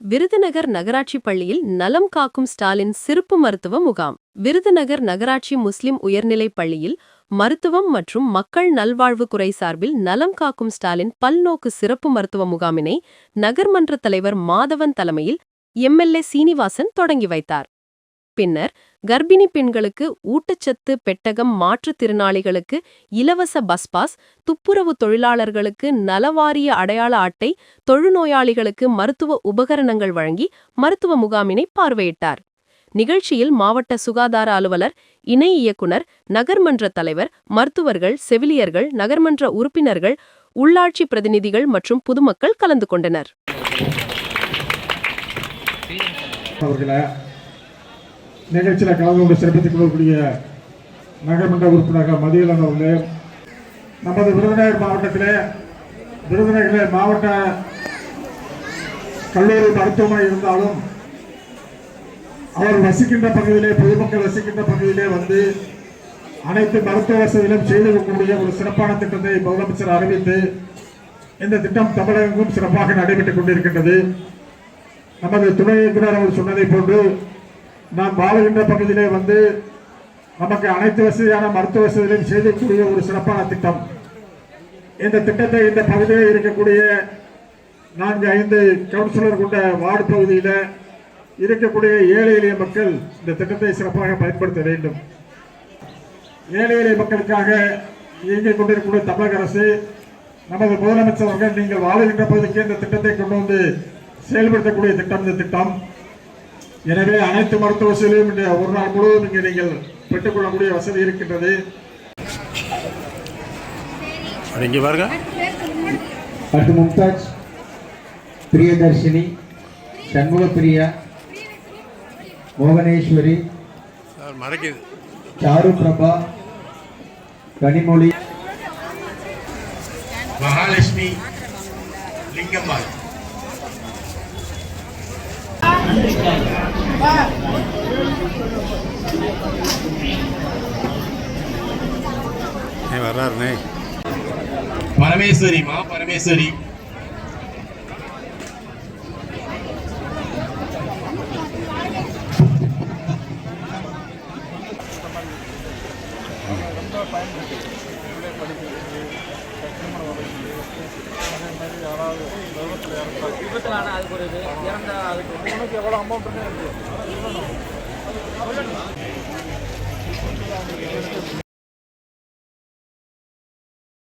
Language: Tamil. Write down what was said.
விருதுநகர் நகராட்சி பள்ளியில் நலம் காக்கும் ஸ்டாலின் சிறப்பு மருத்துவ முகாம். விருதுநகர் நகராட்சி முஸ்லிம் உயர்நிலைப் பள்ளியில் மருத்துவம் மற்றும் மக்கள் நல்வாழ்வு குறை சார்பில் நலம் காக்கும் ஸ்டாலின் பல்நோக்கு சிறப்பு மருத்துவ முகாமினை நகர்மன்ற தலைவர் மாதவன் தலைமையில் எம்எல்ஏ சீனிவாசன் தொடங்கி வைத்தார். பின்னர் கர்ப்பிணி பெண்களுக்கு ஊட்டச்சத்து பெட்டகம் மாற்றுத்திறனாளிகளுக்கு இலவச பஸ் பாஸ் துப்புரவு தொழிலாளர்களுக்கு நலவாரிய அடையாள அட்டை தொழுநோயாளிகளுக்கு மருத்துவ உபகரணங்கள் வழங்கி மருத்துவ முகாமினை பார்வையிட்டார். நிகழ்ச்சியில் மாவட்ட சுகாதார அலுவலர் இணை இயக்குனர் நகர்மன்ற தலைவர் மருத்துவர்கள் செவிலியர்கள் நகர்மன்ற உறுப்பினர்கள் உள்ளாட்சி பிரதிநிதிகள் மற்றும் பொதுமக்கள் கலந்து கொண்டனர். அவர்களை நிகழ்ச்சியில் கலந்து கொண்டு சிறப்பித்துக் கொள்ளக்கூடிய நகர்மன்ற உறுப்பினர்கள் மதியலன் அவர்களே நமது விருதுநகர் மாவட்டத்திலே விருதுநகரிலே மாவட்ட கல்லூரி மருத்துவமனை இருந்தாலும் அவர் வசிக்கின்ற பகுதியிலே பொதுமக்கள் வசிக்கின்ற பகுதியிலே வந்து அனைத்து மருத்துவ வசதிகளும் செய்து கொடுக்கக்கூடிய ஒரு சிறப்பான திட்டத்தை முதலமைச்சர் அறிவித்து இந்த திட்டம் தமிழகமும் சிறப்பாக நடைபெற்றுக் கொண்டிருக்கின்றது. நமது துணை இயக்குநர் அவர் சொன்னதை போன்று நாம் வாழுகின்ற பகுதியிலே வந்து நமக்கு அனைத்து வசதியான மருத்துவ வசதிகளையும் செய்யக்கூடிய ஒரு சிறப்பான திட்டம். இந்த திட்டத்தை இந்த பகுதியில் இருக்கக்கூடிய நான்கு ஐந்து கவுன்சிலர் கொண்ட வார்டு பகுதியில் இருக்கக்கூடிய ஏழை எளிய மக்கள் இந்த திட்டத்தை சிறப்பாக பயன்படுத்த வேண்டும். ஏழை எளிய மக்களுக்காக இயங்கிக் கொண்டிருக்கக்கூடிய தமிழக அரசு நமது முதலமைச்சர் அவர்கள் நீங்கள் வாழுகின்ற பகுதிக்கு இந்த திட்டத்தை கொண்டு வந்து செயல்படுத்தக்கூடிய திட்டம் இந்த திட்டம். எனவே அனைத்து மருத்துவ வசதிகளையும் இந்த ஒரு நாள் முழுவதும் இங்கே நீங்கள் பெற்றுக்கொள்ளக்கூடிய வசதி இருக்கின்றது. இங்கே பாருங்க. அடுத்து மும்தாஜ் பிரியதர்ஷினி சண்முகப்பிரியா மோகனேஸ்வரி சார் மறைக்குது. சாரு பிரபா கனிமொழி. மகாலட்சுமி லிங்கம்மாள். வர்றாருண்ணே. பரமேஸ்வரி மா பரமேஸ்வரி. விபத்தில் அதுக்கு ஒரு இது இறந்த அதுக்கு எவ்வளோ அமௌண்ட்டுன்னு